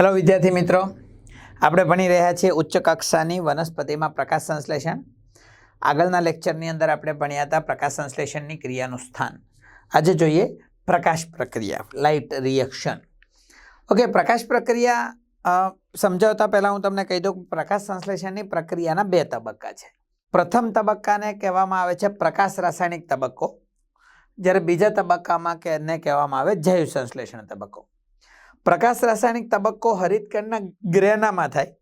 Hello વિદ્યાર્થી મિત્રો. આપણે ભણી રહ્યા છીએ ઉચ્ચ કક્ષાની વનસ્પતિમાં પ્રકાશ સંશ્લેષણ. આગળના લેક્ચરની અંદર આપણે ભણ્યા હતા પ્રકાશ સંશ્લેષણની ક્રિયાનું સ્થાન. આજે જોઈએ પ્રકાશ પ્રક્રિયા, લાઇટ રિએક્શન. ઓકે પ્રકાશ પ્રક્રિયા સમજાવતા પહેલાં હું તમને કહી દઉં પ્રકાશ સંશ્લેષણની પ્રક્રિયાના બે તબક્કા છે. પ્રથમ તબક્કાને કહેવામાં આવે છે પ્રકાશ રાસાયણિક તબક્કો. જ્યારે બીજા તબક્કામાં કે કહેવામાં આવે જૈવ સંશ્લેષણ તબક્કો. પ્રકાશ રાસાયણિક તબક્કો હરિતકણના ગ્રેનામાં થાય.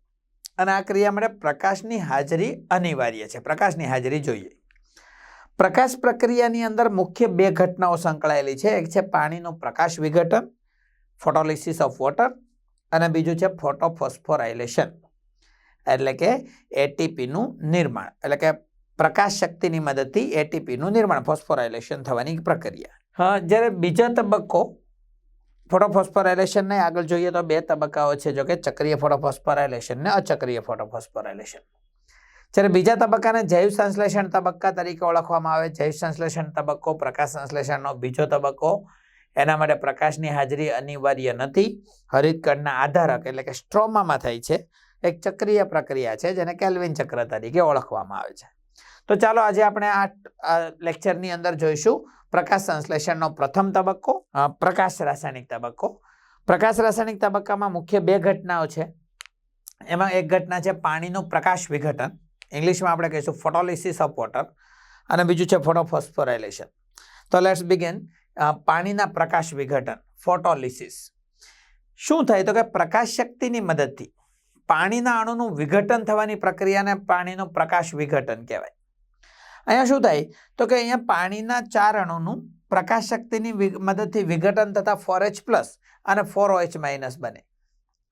અને આ ક્રિયા માટે પ્રકાશની હાજરી અનિવાર્ય છે. પ્રકાશની હાજરી જોઈએ. પ્રકાશ પ્રક્રિયાની અંદર મુખ્ય બે ઘટનાઓ સંકળાયેલી છે. એક છે પાણીનું પ્રકાશ વિઘટન, ફોટોલિસિસ ઓફ વોટર, અને બીજું છે ફોટોફોસ્ફોરાઇલેશન એટલે કે એટીપીનું નિર્માણ. એટલે કે પ્રકાશ શક્તિની મદદથી એટીપીનું નિર્માણ ફોસ્ફોરાઇલેશન થવાની પ્રક્રિયા. હા, જ્યારે બીજા તબક્કો ફોટોફોસ્ફોરાઇલેશનને આગળ જોઈએ તો બે તબક્કાઓ છે. જો કે ચક્રીય ફોટોફોસ્ફોરાઇલેશન ને અચક્રીય ફોટોફોસ્ફોરાઇલેશન જ્યારે બીજા તબક્કાને જૈવ સંશ્લેષણ તબક્કા તરીકે ઓળખવામાં આવે. જૈવ સંશ્લેષણ તબક્કો, પ્રકાશ સંશ્લેષણનો બીજો તબક્કો. એના માટે પ્રકાશની હાજરી અનિવાર્ય નથી. હરિતકણના આધારક એટલે કે સ્ટ્રોમામાં થાય છે. એક ચક્રીય પ્રક્રિયા છે જેને કેલ્વિન ચક્ર તરીકે ઓળખવામાં આવે છે. તો ચાલો આજે આપણે આ લેક્ચરની અંદર જોઈશું પ્રકાશ સંશ્લેષણનો પ્રથમ તબક્કો પ્રકાશ રાસાયણિક તબક્કો. પ્રકાશ રાસાયણિક તબક્કામાં મુખ્ય બે ઘટનાઓ છે. એમાં એક ઘટના છે પાણીનું પ્રકાશ વિઘટન. ઇંગ્લિશમાં આપણે કહીશું ફોટોલિસિસ ઓફ વોટર અને બીજું છે ફોટોફોસ્ફોરાઇલેશન તો લેટ્સ બિગિન પાણીના પ્રકાશ વિઘટન, ફોટોલિસિસ. શું થાય તો કે પ્રકાશ શક્તિની મદદથી પાણીના અણુનું વિઘટન થવાની પ્રક્રિયાને પાણીનું પ્રકાશ વિઘટન કહેવાય. અહીંયા શું થાય? તો કે અહીંયા પાણીના ચાર અણુનું પ્રકાશ શક્તિની મદદથી વિઘટન થતા ફોર એચ પ્લસ અને ફોર ઓએચ માઇનસ બને.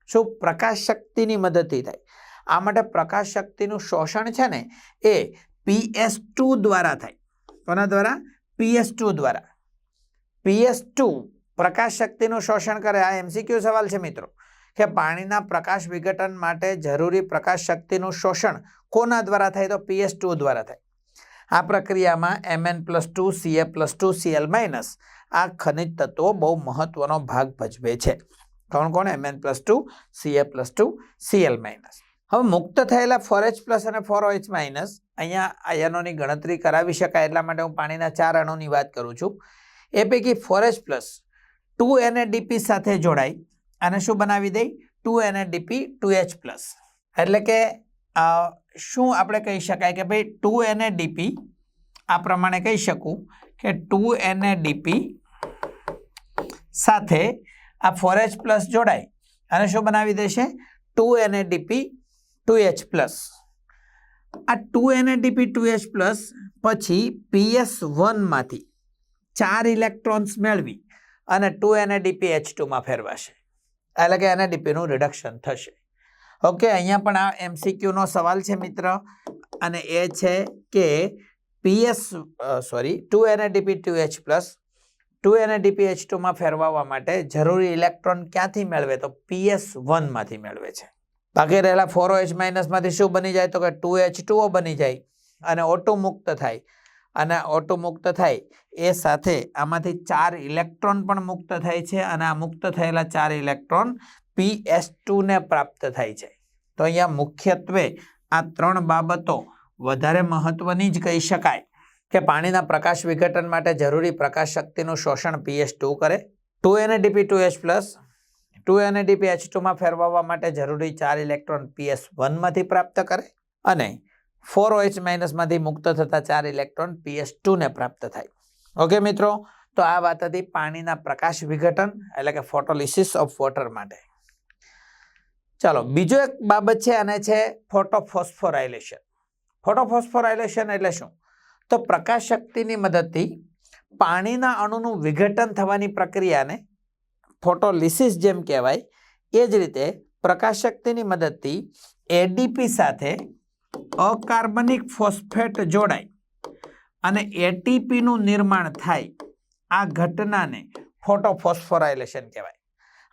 શું? પ્રકાશ શક્તિની મદદથી થાય. આ માટે પ્રકાશ શક્તિનું શોષણ છે ને, એ પીએસ ટુ દ્વારા થાય. કોના દ્વારા? પીએસ ટુ દ્વારા. પીએસ ટુ પ્રકાશ શક્તિનું શોષણ કરે. આ એમસીક્યુ સવાલ છે મિત્રો. કે પાણીના પ્રકાશ વિઘટન માટે જરૂરી પ્રકાશ શક્તિનું શોષણ કોના દ્વારા થાય? તો પીએસ ટુ દ્વારા થાય. આ પ્રક્રિયામાં Mn plus two Ca plus two Cl minus આ ખનિજ તત્વો બહુ મહત્વનો ભાગ ભજવે છે. કોણ કોણ? Mn plus two Ca plus two Cl minus. હવે મુક્ત થયેલા ફોર એચ પ્લસ અને ફોર એચ માઇનસ અહીંયા આયનોની ગણતરી કરાવી શકાય એટલા માટે હું પાણીના ચાર અણુની વાત કરું છું. એ પૈકી four H plus two DP સાથે જોડાઈ અને શું બનાવી દઈ? Two DP two H plus. એટલે કે શું આપણે કહી શકાય કે ભાઈ ટુ ડીપી, આ પ્રમાણે કહી શકું કે ટુ ડીપી સાથે આ ફોર એચ પ્લસ જોડાય. અને શું બનાવી દેશે? Two DP two H plus. આ two DP two H plus પછી પીએસ વનમાંથી ચાર ઇલેક્ટ્રોન્સ મેળવી અને ટુ ડીપી એચ ટુમાં ફેરવાશે. એટલે કે ડીપીનું રિડક્શન થશે. ઓકે અહીંયા પણ આ એમસીક્યુનો સવાલ છે મિત્ર. અને એ છે કે PS sorry two DP two H plus two DP H ટુમાં ફેરવવા માટે જરૂરી ઇલેક્ટ્રોન ક્યાંથી મેળવે? તો પીએસ વનમાંથી મેળવે છે. બાકી રહેલા ફોરો એચ માઇનસમાંથી શું બની જાય? તો કે ટુ એચ ટુઓ બની જાય અને ઓટો મુક્ત થાય. અને ઓટો મુક્ત થાય. એ સાથે આમાંથી ચાર ઇલેક્ટ્રોન પણ મુક્ત થાય છે અને આ મુક્ત થયેલા ચાર ઇલેક્ટ્રોન પી એસ ટુને પ્રાપ્ત થાય છે. તો અહીંયા મુખ્યત્વે આ ત્રણ બાબતો વધારે મહત્વની જ કહી શકાય. કે પાણીના પ્રકાશ વિઘટન માટે જરૂરી પ્રકાશ શક્તિનું શોષણ પીએસ ટુ કરે. Two NADP two H plus two DP H ટુમાં ફેરવવા માટે જરૂરી ચાર ઇલેક્ટ્રોન પીએસ વનમાંથી પ્રાપ્ત કરે. અને ફોર ઓએચ માઇનસમાંથી મુક્ત થતા ચાર ઇલેક્ટ્રોન પીએસ ટુને પ્રાપ્ત થાય. ઓકે મિત્રો? તો આ વાત હતી પાણીના પ્રકાશ વિઘટન, એટલે કે ફોટોલિસિસ ઓફ વોટર માટે. ચાલો, બીજો એક બાબત છે અને છે ફોટોફોસ્ફોરાઇલેશન. ફોટોફોસ્ફોરાઇલેશન એટલે શું? તો પ્રકાશ શક્તિની મદદથી પાણીના અણુનું વિઘટન થવાની પ્રક્રિયાને ફોટોલિસિસ જેમ કહેવાય, એ જ રીતે પ્રકાશ શક્તિની મદદથી એડીપી સાથે અકાર્બનિક ફોસ્ફેટ જોડાય અને એટીપીનું નિર્માણ થાય. આ ઘટનાને ફોટોફોસ્ફોરાઇલેશન કહેવાય.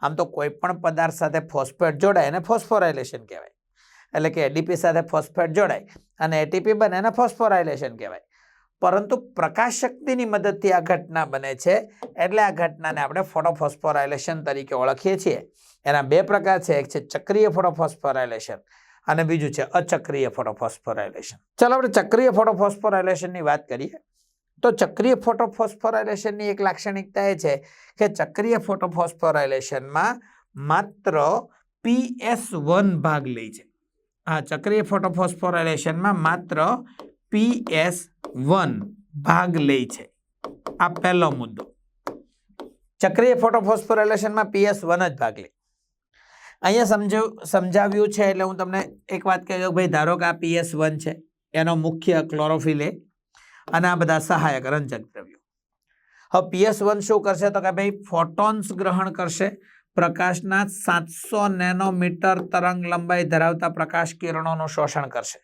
આમ તો કોઈ પણ પદાર્થ સાથે ફોસ્ફેટ જોડાય એને ફોસ્ફોરાઇલેશન કહેવાય. એટલે કે એડીપી સાથે ફોસ્ફેટ જોડાય અને એટીપી બને એને ફોસ્ફોરાઇલેશન કહેવાય. પરંતુ પ્રકાશ શક્તિની મદદથી આ ઘટના બને છે એટલે આ ઘટનાને આપણે ફોટોફોસ્ફોરાઇલેશન તરીકે ઓળખીએ છીએ. એના બે પ્રકાર છે. એક છે ચક્રીય ફોટોફોસ્ફોરાઇલેશન અને બીજું છે અચક્રિય ફોટોફોસ્ફોરાઇલેશન. ચાલો આપણે ચક્રીય ફોટોફોસ્ફોરાઇલેશનની વાત કરીએ. તો ચક્રીય ફોટોફોસ્ફોરાઇલેશનની એક લાક્ષણિકતા એ છે કે ચક્રીય ફોટોફોસ્ફોરાઇલેશનમાં માત્ર પીએસ વન ભાગ લે છે. હા ચક્રીય ફોટોફોસ્ફોરાઇલેશનમાં માત્ર પીએસ વન ભાગ લે છે. આ પહેલો મુદ્દો. ચક્રીય ફોટોફોસ્ફોરાઇલેશનમાં પીએસ વન જ ભાગ લે. અહીંયા સમજાવ સમજાવ્યું છે એટલે હું તમને એક વાત કહી દઉં, ભાઈ ધારો કે આ પીએસ વન છે, એનો મુખ્ય ક્લોરોફિલ એ, અને આ બધા સહાયક રંજક દ્રવ્યો. હવે પીએસ વન શું કરશે તો કે ભાઈ ફોટોન્સ ગ્રહણ કરશે, પ્રકાશના સાતસો નેનોમીટર તરંગ લંબાઈ ધરાવતા પ્રકાશ કિરણોનું શોષણ કરશે.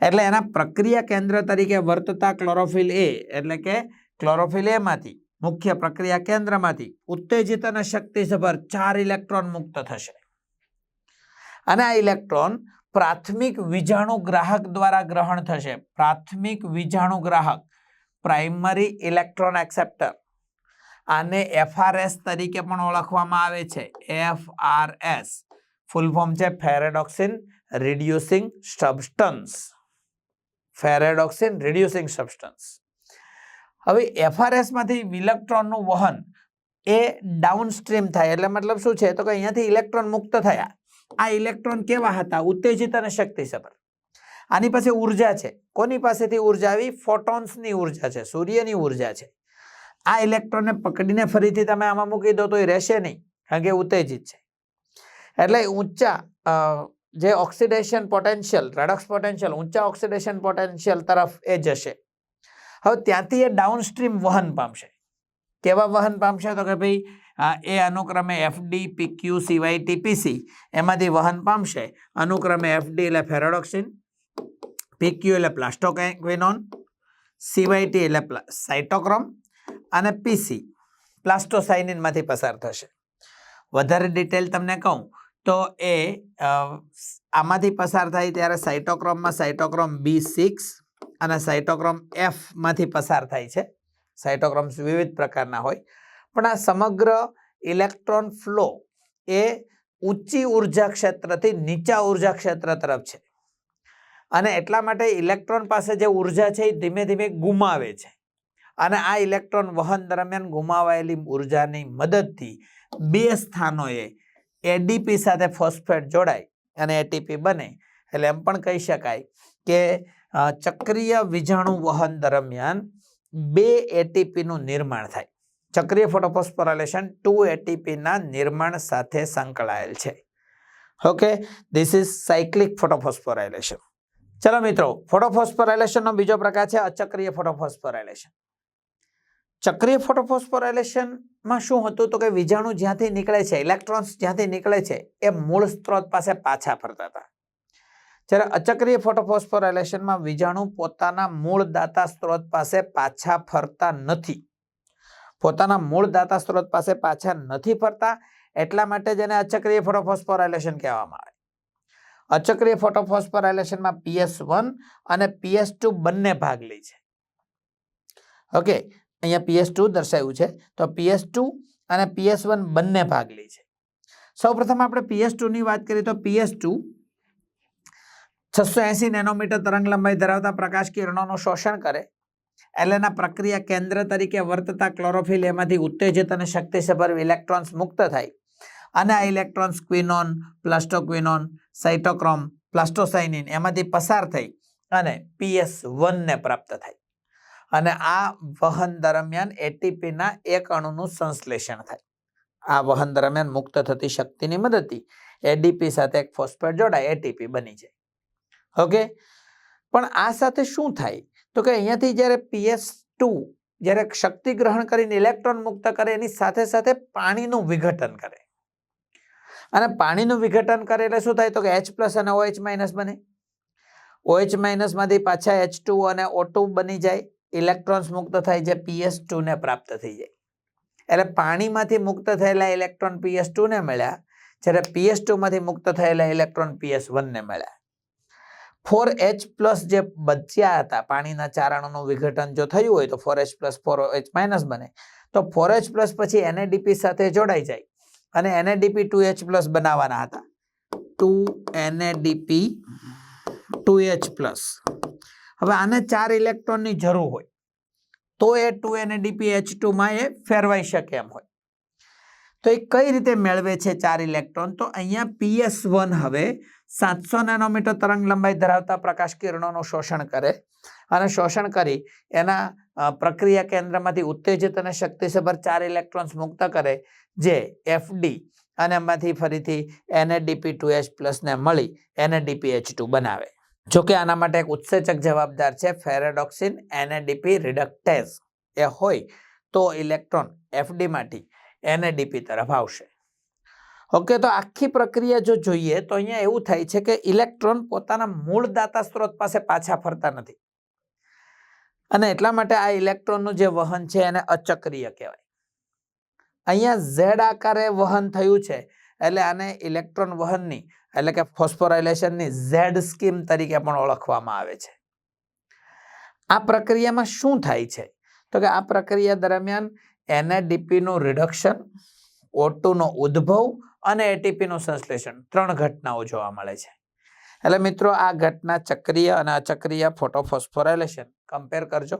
એટલે એના પ્રક્રિયા કેન્દ્ર તરીકે વર્તતા ક્લોરોફિલ એ, એટલે કે ક્લોરોફિલ એમાંથી, મુખ્ય પ્રક્રિયા કેન્દ્રમાંથી, ઉત્તેજિત અને શક્તિસભર ચાર ઇલેક્ટ્રોન મુક્ત થશે. અને આ ઇલેક્ટ્રોન પ્રાથમિક વીજાણુ ગ્રાહક દ્વારા ગ્રહણ થશે. પ્રાથમિક વીજાણુ ગ્રાહક, પ્રાઇમરી ઇલેક્ટ્રોન એક્સેપ્ટર, આને એફઆરએસ તરીકે પણ ઓળખવામાં આવે છે. એફઆરએસ, ફૂલ ફોર્મ છે ferredoxin reducing substance. Ferredoxin reducing substance. હવે એફઆરએસમાંથી ઇલેક્ટ્રોનનું વહન એ ડાઉનસ્ટ્રીમ થાય, એટલે મતલબ શું છે? તો કે અહીંયાથી ઇલેક્ટ્રોન મુક્ત થયા. આ ઇલેક્ટ્રોન કેવા હતા? ઉત્તેજિત અને શક્તિસભર. આની પાસે ઊર્જા છે. કોની પાસેથી ઊર્જા આવી? ફોટોન્સની ઊર્જા છે. સૂર્યની ઊર્જા છે. આ ઇલેક્ટ્રોનને પકડીને ફરીથી તમે આમાં મૂકી દો તો એ રહેશે નહીં, કારણ કે ઉત્તેજિત છે. એટલે ઊંચા જે ઓક્સિડેશન પોટેન્શિયલ, રેડોક્સ પોટેન્શિયલ, ઊંચા ઓક્સિડેશન પોટેન્શિયલ તરફ એ જશે. હવે ત્યાંથી એ ડાઉનસ્ટ્રીમ વહન પામશે. કેવા વહન પામશે? તો કે ભાઈ એ અનુક્રમે એફડી પીક્યુ સિવાય ટીપીસી એમાંથી વહન પામશે. અનુક્રમે એફડી એટલે ફેરોડોક્સિન પીક્યુ એટલે પ્લાસ્ટોક્વિનોન સીવાયટી એટલે સાઇટોક્રોમ અને પીસી પ્લાસ્ટોસાઇનિનમાંથી પસાર થશે. વધારે ડિટેલ તમને કહું તો એ આમાંથી પસાર થાય ત્યારે સાઇટોક્રોમમાં સાઇટોક્રોમ બી સિક્સ અને સાઇટોક્રોમ એફમાંથી પસાર થાય છે. સાઇટોક્રોમ્સ વિવિધ પ્રકારના હોય. પણ આ સમગ્ર ઇલેક્ટ્રોન ફ્લો એ ઊંચી ઊર્જા ક્ષેત્રથી નીચા ઊર્જા ક્ષેત્ર તરફ છે. અને એટલા માટે ઇલેક્ટ્રોન પાસે જે ઊર્જા છે એ ધીમે ધીમે ગુમાવે છે. અને આ ઇલેક્ટ્રોન વહન દરમિયાન ગુમાવાયેલી ઉર્જાની મદદથી બે સ્થાનોએ એડીપી સાથે ફોસ્ફેટ જોડાય અને એટીપી બને. એટલે એમ પણ કહી શકાય કે ચક્રીય વીજાણુ વહન દરમિયાન બે એટીપીનું નિર્માણ થાય. ચક્રીય ફોટોફોસ્ફોરાઇલેશન ટુ એટીપીના નિર્માણ સાથે સંકળાયેલ છે. Okay this is cyclic photophosphorylation ચલો મિત્રો ફોટોફોસ્ફોરાઇલેશનનો બીજો પ્રકાર છે અચક્રિય ફોટોફોસ્ફોરાઇલેશન ચક્રીય ફોટોફોસ્ફોરાઇલેશનમાં શું હતું? તો કે વીજાણુ જ્યાંથી નીકળે છે, ઇલેક્ટ્રોન્સ જ્યાંથી નીકળે છે, એ મૂળ સ્ત્રોત પાસે પાછા ફરતા હતા. જ્યારે અચક્રીય ફોટોફોસ્ફોરાઇલેશનમાં વીજાણુ પોતાના મૂળ દાતા સ્ત્રોત પાસે પાછા ફરતા નથી. પોતાના મૂળ દાતા સ્ત્રોત પાસે પાછા નથી ફરતા, એટલા માટે જેને અચક્રિય ફોટોફોસ્ફોરાઇલેશન કહેવામાં આવે. અચક્રિય ફોટોફોસ્ફોરાઇલેશનમાં પીએસ વન અને પીએસ ટુ બંને ભાગ લે છે. ઓકે, અહીંયા પીએસ ટુ દર્શાવ્યું છે, તો પીએસ ટુ અને પીએસ વન બંને ભાગ લે છે. સૌપ્રથમ આપણે પીએસની વાત કરીએ તો પીએસ ટુ છસો એસી નેનોમીટર તરંગ લંબાઈ ધરાવતા પ્રકાશ કિરણોનું શોષણ કરે એટલે એના પ્રક્રિયા કેન્દ્ર તરીકે વર્તતા ક્લોરોફિલ એમાંથી ઉત્તેજિત અને શક્તિસભર ઇલેક્ટ્રોન્સ મુક્ત થાય. અને આ ઇલેક્ટ્રોન્સ ક્વિનોન, પ્લાસ્ટોક્વિનોન સાઇટોક્રોમ પ્લાસ્ટોસાઇનિન એમાંથી પસાર થઈ અને પીએસ વનને પ્રાપ્ત થાય. અને આ વહન દરમિયાન એટીપીના એક અણુનું સંશ્લેષણ થાય. આ વહન દરમિયાન મુક્ત થતી શક્તિની મદદથી એડીપી સાથે એક ફોસ્ફેટ જોડાય એટીપી બની જાય. ઓકે? પણ આ સાથે શું થાય? તો કે અહીંયાથી જ્યારે પીએસ ટુ જ્યારે શક્તિ ગ્રહણ કરીને ઇલેક્ટ્રોન મુક્ત કરે, એની સાથે સાથે પાણીનું વિઘટન કરે. અને પાણીનું વિઘટન કરે એટલે શું થાય? તો કે એચ પ્લસ અને ઓએચ માઇનસ બને. ઓએચ માઇનસમાંથી પાછા એચ ટુ અને ઓ ટુ બની જાય. ઇલેક્ટ્રોન્સ મુક્ત થાય જે પીએસ ટુને પ્રાપ્ત થઈ જાય. એટલે પાણીમાંથી મુક્ત થયેલા ઇલેક્ટ્રોન પીએસ ટુને મળ્યા. જ્યારે પીએસ ટુમાંથી મુક્ત થયેલા ઇલેક્ટ્રોન પીએસ વનને મળ્યા. ફોર એચ પ્લસ જે બચ્યા હતા, પાણીના ચારણોનું વિઘટન જો થયું હોય તો four H plus four H minus બને. તો ફોર એચ પ્લસ પછી એનએડીપી સાથે જોડાઈ જાય અને એનએડીપી ટુ એચ પ્લસ બનાવવાના હતા. Two NADP two H plus. હવે આને ચાર ઇલેક્ટ્રોનની જરૂર હોય તો એ ટુ એનએડીપી એચ ટુમાં એ ફેરવાઈ શકે એમ હોય. તો એ કઈ રીતે મેળવે છે ચાર ઇલેક્ટ્રોન? તો અહીંયા પીએસ વન હવે સાતસો નેનોમીટર તરંગ લંબાઈ ધરાવતા પ્રકાશ કિરણોનું શોષણ કરે અને શોષણ કરી એના પ્રક્રિયા કેન્દ્રમાંથી ઉત્તેજિત અને શક્તિસભર ચાર ઇલેક્ટ્રોન્સ મુક્ત કરે, જે એફડી અને એમાંથી ફરીથી એનએડીપી ટુ એચ પ્લસને મળી એનએડીપી એચ ટુ બનાવે. જો કે આના માટે એક ઉત્સેચક જવાબદાર છે ફેરેડોક્સિન એનએડીપી રિડક્ટેઝ એ હોય તો ઇલેક્ટ્રોન એફડીમાંથી એનએડીપી તરફ આવશે. ઓકે, તો આખી પ્રક્રિયા જો જોઈએ, તો અહીંયા એવું થાય છે કે ઇલેક્ટ્રોન પોતાના મૂળ દાતા સ્ત્રોત પાસે પાછા ફરતા નથી. અને એટલા માટે આ ઇલેક્ટ્રોનનું જે વહન છે એને અચક્રિય કહેવાય. અહીંયા ઝેડ આકારે વહન થયું છે, એટલે આને ઇલેક્ટ્રોન વહનની, એટલે કે ફોસ્ફોરાઇલેશનની ઝેડ સ્કીમ તરીકે પણ ઓળખવામાં આવે છે. આ પ્રક્રિયામાં શું થાય છે? તો કે આ પ્રક્રિયા દરમિયાન એનએડીપીનું રિડક્શન ઓટુનો ઉદ્ભવ અને એટીપીનું સંશ્લેષણ. ત્રણ ઘટનાઓ જોવા મળે છે. એટલે મિત્રો, આ ઘટના ચક્રીય અને અચક્રીય ફોટોફોસ્ફોરાઇલેશન કમ્પેર કરજો.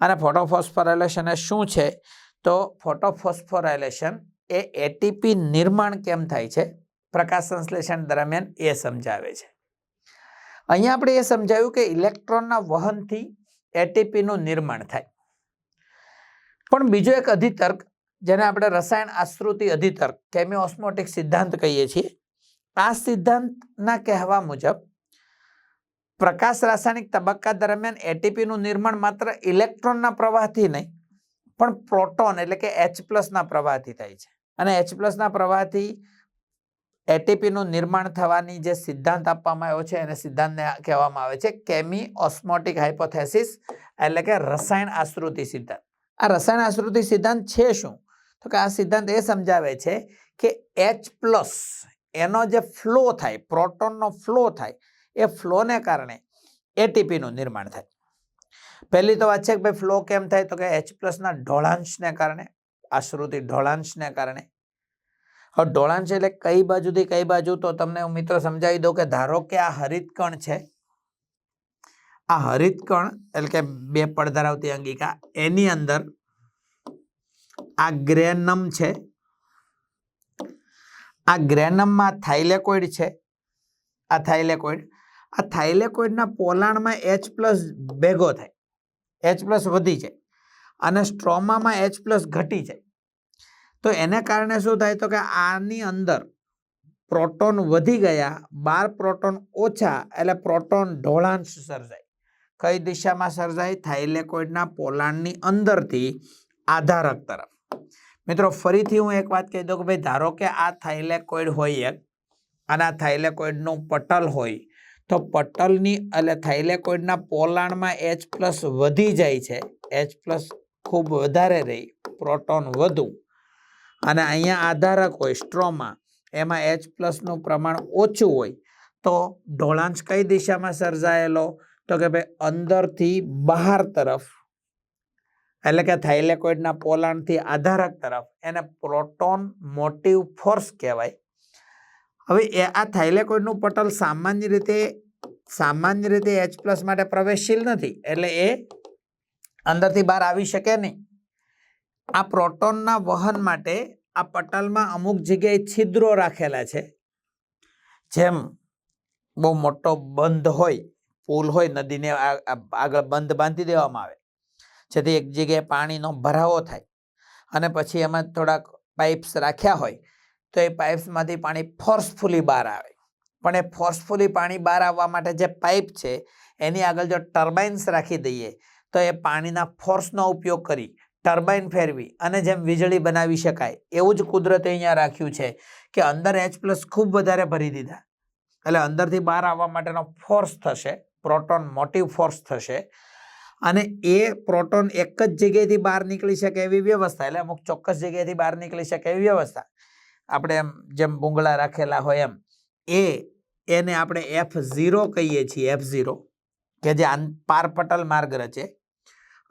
અને ફોટોફોસ્ફોરાઇલેશન એ શું છે? તો ફોટોફોસ્ફોરાઇલેશન એ એટીપી નિર્માણ કેમ થાય છે? પ્રકાશ સંશ્લેષણ દરમિયાન એ સમજાવે છે. અહીંયા આપણે એ સમજાવ્યું કે ઇલેક્ટ્રોનના વહનથી એટીપીનું નિર્માણ થાય. પણ બીજો એક અધિતર્ક જેને આપણે રસાયણ આશ્રુતિ અધિતર્ક કેમિઓસ્મોટિક સિદ્ધાંત કહીએ છીએ. આ સિદ્ધાંતના કહેવા મુજબ, પ્રકાશ રાસાયણિક તબક્કા દરમિયાન એટીપીનું નિર્માણ માત્ર ઇલેક્ટ્રોનના પ્રવાહથી નહીં, પણ પ્રોટોન એટલે કે એચ પ્લસના પ્રવાહથી થાય છે. અને એચ પ્લસના પ્રવાહથી એટીપીનું નિર્માણ થવાની જે સિદ્ધાંત આપવામાં આવ્યો છે, એને સિદ્ધાંતને કહેવામાં આવે છે કેમી ઓસ્મોટિક હાઇપોથેસિસ એટલે કે રસાયણ આશ્રુતિ સિદ્ધાંત. આ રસાયણ આશ્રુતિ સિદ્ધાંત છે શું? તો કે આ સિદ્ધાંત એ સમજાવે છે કે એચ પ્લસ એનો જે ફ્લો થાય પ્રોટોનનો ફ્લો થાય, એ ફ્લોને કારણે એટીપીનું નિર્માણ થાય. પહેલી તો વાત છે કે ભાઈ ફ્લો કેમ થાય? તો કે એચ પ્લસના ઢોળાંશને કારણે, આશ્રુતિ ઢોળાંશને કારણે. હવે ઢોળાંશ એટલે કઈ બાજુથી કઈ બાજુ? તો તમને હું મિત્રો સમજાવી દઉં કે ધારો કે આ હરિત કણ છે, આ હરિત કણ એટલે કે બે પડ ધરાવતી અંગિકા, એની અંદર આ ગ્રેનમ છે. આ ગ્રેનમમાં થાઇલેકોઇડ છે. આ થાઇલેકોઇડ, આ થાઇલેકોઇડના પોલાણમાં એચ પ્લસ ભેગો થાય. એચ પ્લસ વધી જાય. અને સ્ટ્રોમામાં એચ પ્લસ ઘટી જાય. તો એને કારણે શું થાય તો કે આની અંદર પ્રોટોન વધી ગયા, બાર પ્રોટોન ઓછા, એટલે પ્રોટોન ઢોળાંશ સર્જાય. કઈ દિશામાં સર્જાય? થાઇલેકોઇડના પોલાણની અંદરથી આધારક તરફ. મિત્રો, ફરીથી હું એક વાત કહી દઉં કે ભાઈ, ધારો કે આ થાઇલેકોઇડ હોય એક, અને આ થાઇલેકોઇડનું પટલ હોય, તો પટલની એટલે થાઇલેકોઇડના પોલાણમાં એચ પ્લસ વધી જાય છે. એચ પ્લસ ખૂબ વધારે રહી, પ્રોટોન વધુ. અને અહીંયા આધારક હોય, સ્ટ્રોમાં, એમાં એચ પ્લસનું પ્રમાણ ઓછું હોય, તો ઢોળાંશ કઈ દિશામાં સર્જાયેલો? તો કે ભાઈ, અંદરથી બહાર તરફ એટલે કે થાઇલેકોઇડના પોલાણથી આધારક તરફ એને પ્રોટોન મોટિવ ફોર્સ કહેવાય. હવે એ આ થાઇલેકોઇડનું પટલ સામાન્ય રીતે સામાન્ય રીતે એચ પ્લસ માટે પ્રવેશશીલ નથી, એટલે એ અંદરથી બહાર આવી શકે નહીં. આ પ્રોટોનના વહન માટે આ પટલમાં અમુક જગ્યાએ છિદ્રો રાખેલા છે. જેમ બહુ મોટો બંધ હોય, પુલ હોય, નદીને આગળ બંધ બાંધી દેવામાં આવે. જેથી એક જગ્યાએ પાણીનો ભરાવો થાય અને પછી એમાં થોડાક પાઇપ્સ રાખ્યા હોય તો એ પાઇપ્સમાંથી પાણી ફોર્સફુલી બહાર આવે. પણ એ ફોર્સફુલી પાણી બહાર આવવા માટે જે પાઇપ છે એની આગળ જો ટર્બાઇન્સ રાખી દઈએ તો એ પાણીના ફોર્સનો ઉપયોગ કરી ટર્બાઇન ફેરવી અને જેમ વીજળી બનાવી શકાય એવું જ કુદરતે અહીંયા રાખ્યું છે કે અંદર એચ પ્લસ ખૂબ વધારે ભરી દીધા. એટલે અંદરથી બહાર આવવા માટેનો ફોર્સ થશે, પ્રોટોન મોટિવ ફોર્સ થશે અને એ પ્રોટોન એક જ જગ્યાએથી બહાર નીકળી શકે એવી વ્યવસ્થા. એટલે અમુક ચોક્કસ જગ્યાએથી બહાર નીકળી શકે એવી વ્યવસ્થા. આપણે એમ જેમ બુંગળા રાખેલા હોય એમ. એ, એને આપણે એફ ઝીરો કહીએ છીએ એફ ઝીરો કે જે પારપટલ માર્ગ રચે.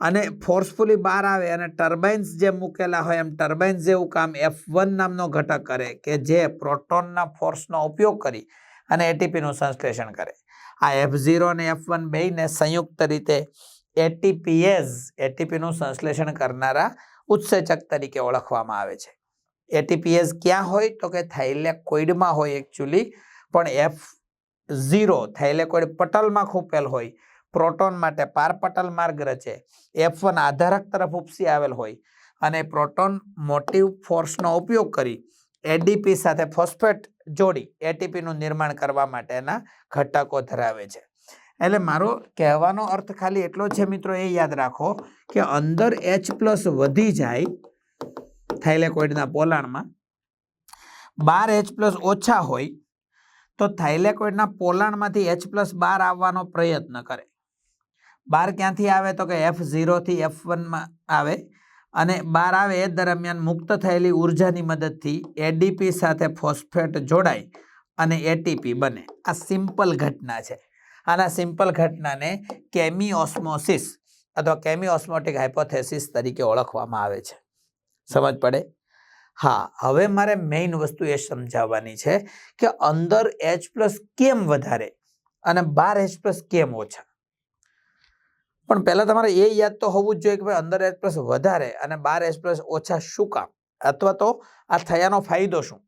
અને ફોર્સફુલી બહાર આવે અને ટર્બાઇન્સ જે મૂકેલા હોય એમ ટર્બાઇન્સ જેવું કામ એફ વન નામનો ઘટક કરે, કે જે પ્રોટોનના ફોર્સનો ઉપયોગ કરી અને એટીપીનું સંશ્લેષણ કરે. આ એફ ઝીરો અને એફ વન બેયને સંયુક્ત રીતે એટીપીએઝ એટીપીનું સંશ્લેષણ કરનારા ઉત્સેચક તરીકે ઓળખવામાં આવે છે. એટીપીએઝ ક્યાં હોય? તો કે થાઇલેકોઇડમાં હોય એકચ્યુઅલી પણ એફ ઝીરો થાઇલેકોઇડ પટલમાં ખૂપેલ હોય. પ્રોટોન માટે પારપટલ માર્ગ રચે. એફ વન આધારક તરફ ઉપસી આવેલ હોય. અને પ્રોટોન મોટિવ ફોર્સનો ઉપયોગ કરી એડીપી સાથે ફોસ્ફેટ જોડી એટીપીનું નિર્માણ કરવા માટેના ઘટકો ધરાવે છે. એટલે મારો કહેવાનો અર્થ ખાલી એટલો છે, મિત્રો, એ યાદ રાખો કે અંદર એચ પ્લસ વધી જાય થાઇલેકોઇડના પોલાણમાં, બાર એચ પ્લસ ઓછા હોય, તો થાઇલેકોઇડના પોલાણમાંથી એચ પ્લસ બાર આવવાનો પ્રયત્ન કરે. બાર ક્યાંથી આવે? તો કે એફ ઝીરોથી એફ વનમાં આવે અને બાર આવે એ દરમિયાન મુક્ત થયેલી ઉર્જાની મદદથી એડીપી સાથે ફોસ્ફેટ જોડાય અને એટીપી બને. આ સિમ્પલ ઘટના છે. આના સિમ્પલ ઘટનાને કેમી ઓસ્મોસિસ અથવા કેમી ઓસ્મોટિક હાઇપોથેસિસ તરીકે ઓળખવામાં આવે છે. સમજ પડે? હા, હવે મારે મેઇન વસ્તુ એ સમજાવવાની છે કે અંદર એચ પ્લસ કેમ વધારે અને બાર એચ પ્લસ કેમ ઓછા? પણ પહેલાં તમારે એ યાદ તો હોવું જ જોઈએ કે ભાઈ અંદર એચ પ્લસ વધારે અને બાર એચ પ્લસ ઓછા શું કામ? અથવા તો આ થયાનો ફાયદો શું?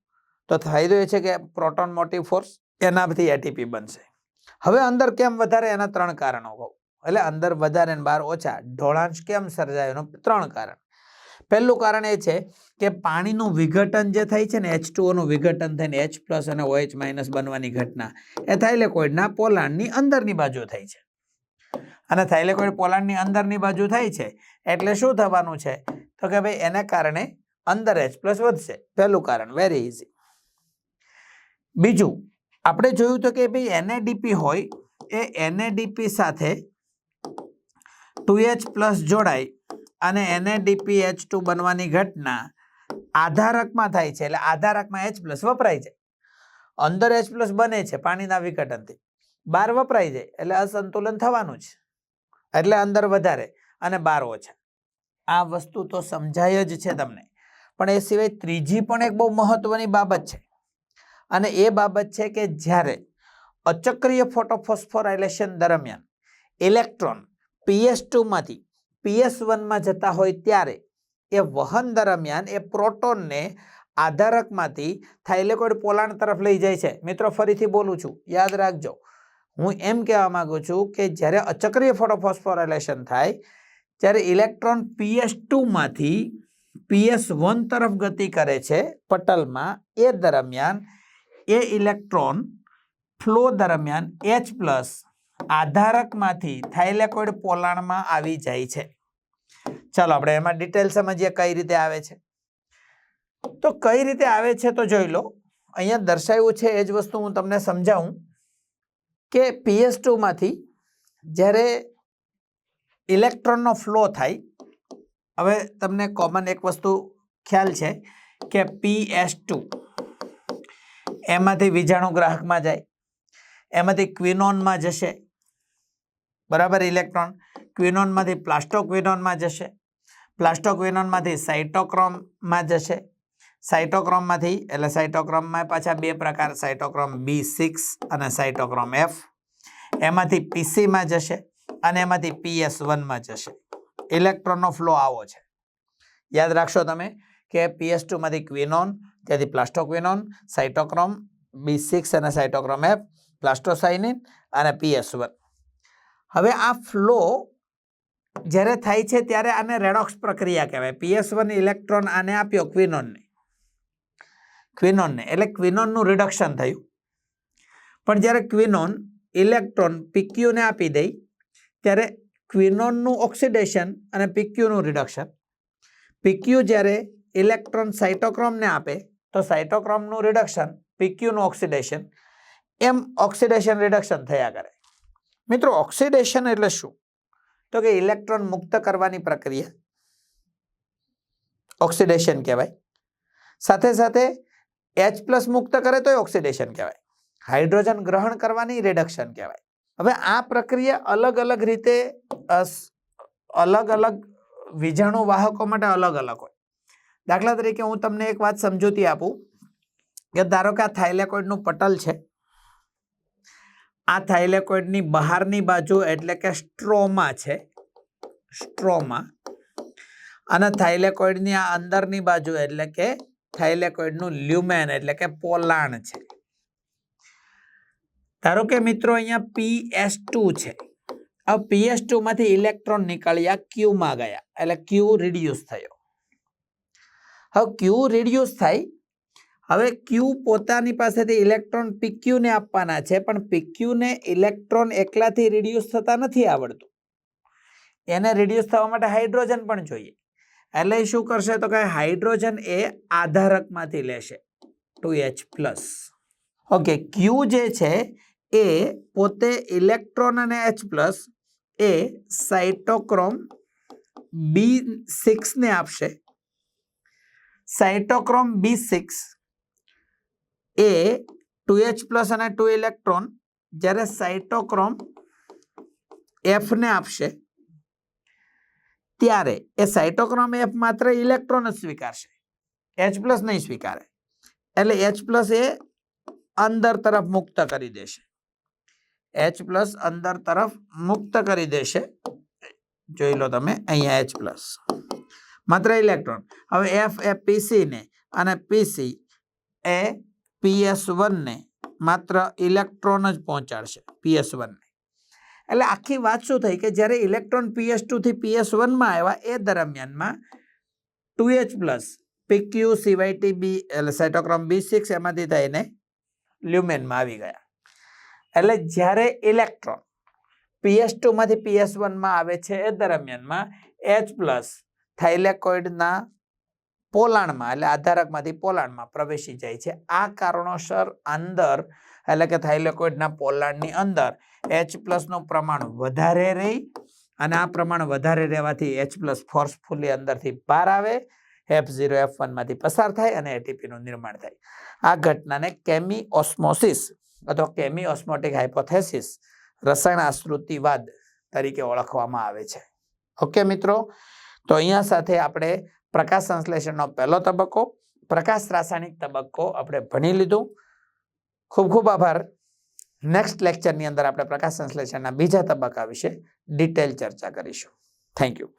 તો ફાયદો એ છે કે પ્રોટોન મોટિવ ફોર્સ એનાથી એટીપી બનશે. હવે અંદર કેમ વધારે? એના ત્રણ કારણો કહું. એટલે અંદર વધારે ને બહાર ઓછા. ઢોળાંશ કેમ સર્જાય? એનું ત્રણ કારણ. પહેલું કારણ એ છે કે પાણીનું વિઘટન જે થાય છે ને એચ ટુઓનું વિઘટન થઈને એચ પ્લસ અને ઓએચ માઇનસ બનવાની ઘટના, એ થાઇલેકોઇડના પોલાણની અંદરની બાજુ થાય છે. અને થાઇલેકોઇડ પોલાણની અંદરની બાજુ થાય છે, એટલે શું થવાનું છે? તો કે ભાઈ એને કારણે અંદર એચ પ્લસ વધશે. પહેલું કારણ વેરી ઇઝી બીજું આપણે જોયું તો કે ભાઈ એનએડીપી હોય એ એનએડીપી સાથે ટુ એચ પ્લસ જોડાય અને એનએડીપી એચ ટુ બનવાની ઘટના આધારકમાં થાય છે. એટલે આધારકમાં એચ પ્લસ વપરાય જાય અંદર એચ પ્લસ બને છે પાણીના વિઘટનથી. બહાર વપરાય જાય એટલે અસંતુલન થવાનું છે એટલે અંદર વધારે અને બાર ઓછા. આ વસ્તુ તો સમજાય જ છે તમને. પણ એ સિવાય ત્રીજી પણ એક બહુ મહત્વની બાબત છે. અને એ બાબત છે કે જ્યારે અચક્રીય ફોટોફોસ્ફોરાઇલેશન દરમિયાન ઇલેક્ટ્રોન પીએસ ટુમાંથી પીએસ વનમાં જતા હોય ત્યારે એ વહન દરમિયાન એ પ્રોટોનને આધારકમાંથી થાઇલેકોઇડ પોલાણ તરફ લઈ જાય છે. મિત્રો, ફરીથી બોલું છું, યાદ રાખજો. હું એમ કહેવા માગું છું કે જ્યારે અચક્રિય ફોટોફોસ્ફોરાઇલેશન થાય, ત્યારે ઇલેક્ટ્રોન પીએસ ટુમાંથી પીએસ વન તરફ ગતિ કરે છે, પટલમાં એ દરમિયાન એ ઇલેક્ટ્રોન ફ્લો દરમિયાન એચ પ્લસ આધારકમાંથી થાઇલેકોઇડ પોલાણમાં આવી જાય છે. ચાલો આપણે એમાં ડિટેલ સમજીએ કઈ રીતે આવે છે. તો કઈ રીતે આવે છે તો જોઈ લો. અહીંયા દર્શાવ્યું છે એ જ વસ્તુ હું તમને સમજાવું કે પીએસ ટુમાંથી જ્યારે ઇલેક્ટ્રોનનો ફ્લો થાય, હવે તમને કોમન એક વસ્તુ ખ્યાલ છે કે પીએસ ટુ એમાંથી વીજાણુ ગ્રાહકમાં જાય, એમાંથી ક્વિનોનમાં જશે, બરાબર ઇલેક્ટ્રોન? ક્વિનોનમાંથી પ્લાસ્ટોક્વિનોનમાં જશે, પ્લાસ્ટોક્વિનોનમાંથી સાઇટોક્રોમમાં જશે સાઇટોક્રોમમાંથી એટલે સાઇટોક્રોમમાં પાછા બે પ્રકાર સાઇટોક્રોમ બી સિક્સ અને સાઇટોક્રોમ એફ. એમાંથી પીસીમાં જશે અને એમાંથી પીએસ વનમાં જશે. ઇલેક્ટ્રોનનો ફ્લો આવો છે. યાદ રાખશો તમે કે પીએસ ટુમાંથી ક્વિનોન ત્યાંથી પ્લાસ્ટોક્વિનોન સાઇટોક્રોમ બી સિક્સ અને સાઇટોક્રોમ એફ પ્લાસ્ટોસાઇનિન અને પીએસ વન. હવે આ ફ્લો જ્યારે થાય છે ત્યારે આને રેડોક્સ પ્રક્રિયા કહેવાય. પીએસ વન ઇલેક્ટ્રોન આને આપ્યો ક્વિનોનને. ક્વિનોનને. એટલે ક્વિનોનનું રિડક્શન થયું. પણ જ્યારે ક્વિનોન ઇલેક્ટ્રોન પીક્યુને આપી દઈ, ત્યારે ક્વિનોનનું ઓક્સિડેશન અને પીક્યુનું રિડક્શન પીક્યુ જ્યારે ઇલેક્ટ્રોન સાઇટોક્રોમને આપે તો સાઇટોક્રોમનું રિડક્શન પીક્યુનું ઓક્સિડેશન એમ ઓક્સિડેશન રિડક્શન થયા કરે. મિત્રો ઓક્સિડેશન એટલે શું? તો કે ઇલેક્ટ્રોન મુક્ત કરવાની પ્રક્રિયા. ઓક્સિડેશન કહેવાય. સાથે સાથે એચ પ્લસ મુક્ત કરે તો ઓક્સિડેશન કહેવાય. હાઇડ્રોજન ગ્રહણ કરવાની રિડક્શન કહેવાય. હવે આ પ્રક્રિયા અલગ અલગ રીતે અલગ અલગ વીજાણુ વાહકો માટે અલગ અલગ હોય. દાખલા તરીકે હું તમને એક વાત સમજૂતી આપું કે ધારો કે આ થાઇલેકોઇડનું પટલ છે. આ થાઇલેકોઇડની બહારની બાજુ એટલે કે સ્ટ્રોમા છે. સ્ટ્રોમા. અને થાઇલેકોઇડની આ અંદરની બાજુ એટલે કે થાઇલેકોઇડનું લ્યુમેન એટલે કે પોલાણ છે. ધારો કે મિત્રો અહીંયા પીએસ ટુ છે. આ પીએસ ટુમાંથી ઇલેક્ટ્રોન નીકળ્યા ક્યુમાં ગયા. એટલે ક્યુ રિડ્યુસ થયો. હવે ક્યુ રિડ્યુસ થાય. હવે ક્યુ પોતાની પાસેથી ઇલેક્ટ્રોન પીક્યુને આપવાના છે, પણ પીક્યુને ઇલેક્ટ્રોન એકલાથી રિડ્યુસ થતા નથી આવડતું. એને રિડ્યુસ થવા માટે હાઇડ્રોજન પણ જોઈએ. એટલે શું કરશે તો કે હાઇડ્રોજન એ આધારકમાંથી લેશે. Two H plus okay Q જે છે એ પોતે ઇલેક્ટ્રોન અને એચ પ્લસ એ સાઇટોક્રોમ બી સિક્સને આપશે. સાઇટોક્રોમ બી સિક્સ એ ટુ એચ પ્લસ અને ટુ ઇલેક્ટ્રોન જ્યારે સાઇટોક્રોમ એફને આપશે, ત્યારે એ સાઇટોક્રોમ એફ માત્ર ઇલેક્ટ્રોન જ સ્વીકારશે. એચ પ્લસ નહીં સ્વીકારે. એટલે એચ પ્લસ એ અંદર તરફ મુક્ત કરી દેશે. એચ પ્લસ અંદર તરફ મુક્ત કરી દેશે. જોઈ લો તમે, અહીંયા એચ પ્લસ માત્ર ઇલેક્ટ્રોન હવે એફ એ પીસી ને અને પીસી એ પીએસ વનને માત્ર ઇલેક્ટ્રોન જ પહોંચાડશે પીએસ વનને એટલે આખી વાત શું થઈ કે જ્યારે ઇલેક્ટ્રોન પીએસ ટુથી પીએસ વનમાં આવ્યા, એ દરમિયાનમાં two H plus PQ CYT B એટલે સાઇટોક્રોમ બી સિક્સ એમાંથી થઈને લ્યુમેનમાં આવી ગયા. એટલે જ્યારે ઇલેક્ટ્રોન પીએસ ટુમાંથી પીએસ વનમાં આવે છે, એ દરમિયાનમાં એચ પ્લસ થાઇલેકોઇડના પોલાણમાં, એટલે આધારકમાંથી પોલાણમાં પ્રવેશી જાય છે. આ કારણોસર અંદર, એટલે કે થાઇલેકોઇડના પોલાણની અંદર એચ પ્લસનું પ્રમાણ વધારે રહી અને આ પ્રમાણ વધારે રહેવાથી એચ પ્લસ ફોર્સફુલી અંદરથી બહાર આવે એફ ઝીરો એફ વનમાંથી પસાર થાય અને એટીપીનું નિર્માણ થાય. આ ઘટનાને કેમી ઓસ્મોસિસ અથવા કેમી ઓસ્મોટિક હાઇપોથેસિસ રસાયણ આશ્રુતિવાદ તરીકે ઓળખવામાં આવે છે. ઓકે મિત્રો? તો અહીંયા સાથે આપણે પ્રકાશ સંશ્લેષણનો પહેલો તબક્કો, પ્રકાશ રાસાયણિક તબક્કો આપણે ભણી લીધું. ખૂબ ખૂબ આભાર. નેક્સ્ટ લેક્ચરની અંદર આપણે પ્રકાશ સંશ્લેષણના બીજા તબક્કા વિશે ડિટેલ ચર્ચા કરીશું. Thank you